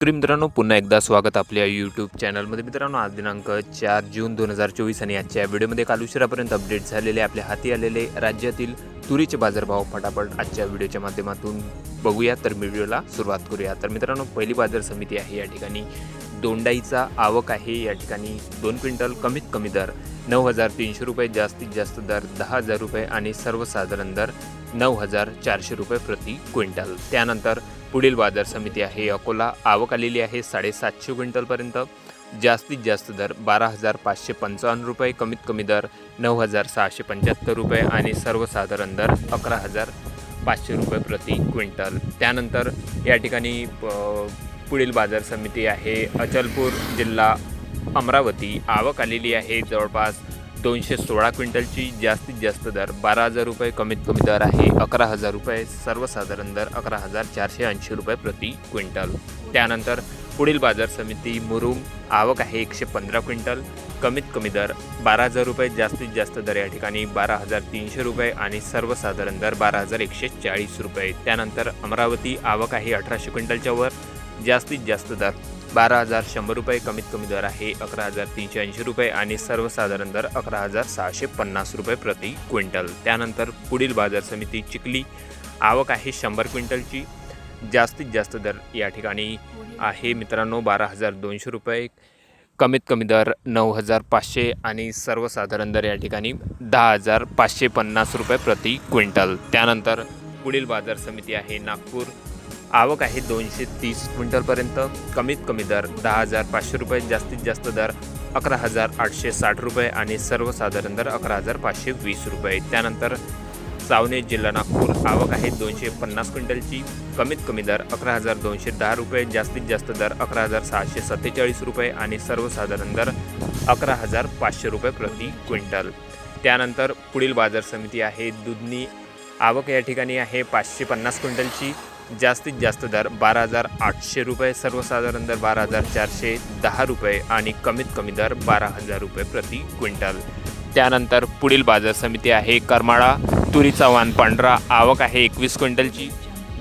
तरी मित्रांनो पुन्हा एकदा स्वागत आपल्या यूट्यूब चॅनलमध्ये मित्रांनो आज दिनांक चार जून दोन हजार चोवीस आणि आजच्या व्हिडिओमध्ये काल उशिरापर्यंत अपडेट झालेले आपल्या हाती आलेले राज्यातील तुरीचे बाजारभाव फटाफट आजच्या व्हिडिओच्या माध्यमातून बघूया. तर व्हिडिओला सुरुवात करूया. तर मित्रांनो पहिली बाजार समिती आहे या ठिकाणी. दोंडाईचा आवक आहे या ठिकाणी. दोन क्विंटल कमीत कमी दर नऊ हजार तीनशे रुपये जास्तीत जास्त दर दहा हजार रुपये आणि सर्वसाधारण दर नऊ हजार चारशे रुपये प्रति क्विंटल. त्यानंतर पुढील बाजार समिती आहे अकोला. आवक आलेली आहे साडेसातशे क्विंटलपर्यंत. जास्तीत जास्त दर बारा हजार पाचशे पंचावन्न रुपये कमीत कमी दर नऊ हजार सहाशे पंच्याहत्तर रुपये आणि सर्वसाधारण दर अकरा हजार पाचशे रुपये प्रति क्विंटल. त्यानंतर या ठिकाणी पुढील बाजार समिती आहे. अचलपूर जिल्हा अमरावती आवक आलेली आहे. जवळपास दोनशे सोळा क्विंटलची जास्तीत जास्त दर बारा हजार रुपये कमीत कमी दर आहे अकरा हजार रुपये सर्वसाधारण दर अकरा हजार चारशे ऐंशी रुपये प्रति क्विंटल. त्यानंतर पुढील बाजार समिती मुरुम आवक आहे एकशे पंधरा क्विंटल कमीत कमी दर बारा हजार रुपये जास्तीत जास्त दर या ठिकाणी बारा हजार तीनशे रुपये आणि सर्वसाधारण दर बारा हजार एकशे चाळीस रुपये. त्यानंतर अमरावती आवक आहे अठराशे क्विंटलच्या वर जास्तीत जास्त दर बारा हजार शंभर रुपये कमीत कमी दर आहे अकरा हजार तीनशे ऐंशी रुपये आणि सर्वसाधारण दर अकरा हजार सहाशे पन्नास रुपये प्रति क्विंटल. त्यानंतर पुढील बाजार समिती चिखली आवक आहे शंभर क्विंटलची जास्तीत जास्त दर या ठिकाणी आहे. मित्रांनो बारा हजार दोनशे रुपये कमीत कमी दर नऊ हजार पाचशे आणि सर्वसाधारण दर या ठिकाणी दहा हजार पाचशे पन्नास रुपये प्रति क्विंटल. त्यानंतर पुढील बाजार समिती आहे नागपूर. आवक आहे दोनशे तीस क्विंटलपर्यंत. कमीत कमी दर दहा हजार पाचशे रुपये जास्तीत जास्त दर अकरा हजार आठशे साठ रुपये आणि सर्वसाधारण दर अकरा हजार पाचशे वीस रुपये. त्यानंतर सावने जिल्हा नागपूर. आवक आहे दोनशे पन्नास क्विंटलची. कमीत कमी दर अकरा हजार दोनशे दहा रुपये जास्तीत जास्त दर अकरा हजार सहाशे सत्तेचाळीस रुपये आणि सर्वसाधारण दर अकरा हजार पाचशे रुपये प्रति क्विंटल. त्यानंतर पुढील बाजार समिती आहे दुधनी. आवक या ठिकाणी आहे पाचशे पन्नास क्विंटलची. जास्तीत जास्त दर बारा हजार आठशे रुपये सर्वसाधारण दर बारा हजार चारशे दहा रुपये आणि कमीत कमी दर बारा हजार रुपये प्रति क्विंटल. त्यानंतर पुढील बाजार समिती आहे करमाळा. तुरीचा वाण पांढरा आवक आहे एकवीस क्विंटलची.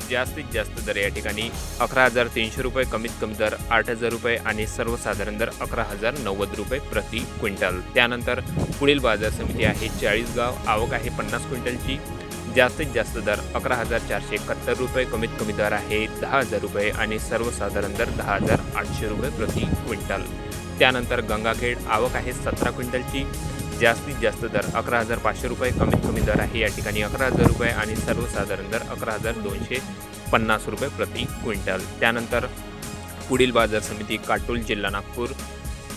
जास्तीत जास्त दर या ठिकाणी अकरा हजार तीनशे रुपये कमीत कमी दर आठ हजार रुपये आणि सर्वसाधारण दर अकरा हजार नव्वद रुपये प्रति क्विंटल. त्यानंतर पुढील बाजार समिती आहे चाळीसगाव आवक आहे पन्नास क्विंटलची. जास्तीत जास्त दर अकरा हजार चारशे एकाहत्तर रुपये कमीत कमी दर आहे दहा हजार रुपये आणि सर्वसाधारण दर दहा हजार आठशे रुपये प्रति क्विंटल. त्यानंतर गंगाखेड आवक आहे सतरा क्विंटलची. जास्तीत जास्त दर अकरा हजार पाचशे रुपये कमीत कमी दर आहे. या ठिकाणी अकरा हजार रुपये आणि सर्वसाधारण दर अकरा हजार दोनशे पन्नास रुपये प्रति क्विंटल. त्यानंतर पुढील बाजार समिती काटोल जिल्हा नागपूर.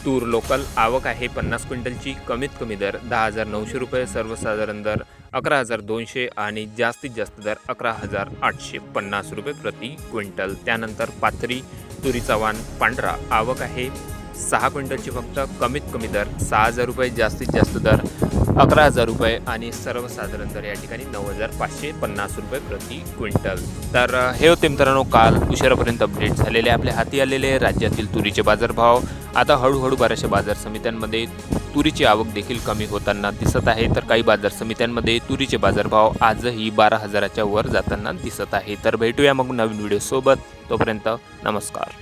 तूर लोकल आवक आहे पन्नास क्विंटलची कमीत कमी दर दहा हजार नऊशे रुपये सर्वसाधारण दर अकरा हजार दोनशे आणि जास्तीत जास्त दर अकरा हजार आठशे पन्नास रुपये प्रति क्विंटल. त्यानंतर पाथरी तुरीचा वाण पांढरा आवक आहे सहा क्विंटलची फक्त कमीत कमी दर सहा हजार रुपये जास्तीत जास्त दर अकरा हजार रुपये आणि सर्वसाधारण दर या ठिकाणी नऊ हजार पाचशे पन्नास रुपये प्रति क्विंटल तर हे होते मित्रांनो काल उशिरापर्यंत अपडेट झालेले आपल्या हाती आलेले राज्यातील तुरीचे बाजारभाव. आता हळूहळू बऱ्याचशा बाजार समित्यांमध्ये तुरीची आवक देखील कमी होताना दिसत आहे. तर काही बाजार समित्यांमध्ये तुरीचे बाजारभाव आजही बारा हजाराच्या वर जाताना दिसत आहे. तर भेटूया मग नवीन व्हिडिओसोबत तोपर्यंत नमस्कार.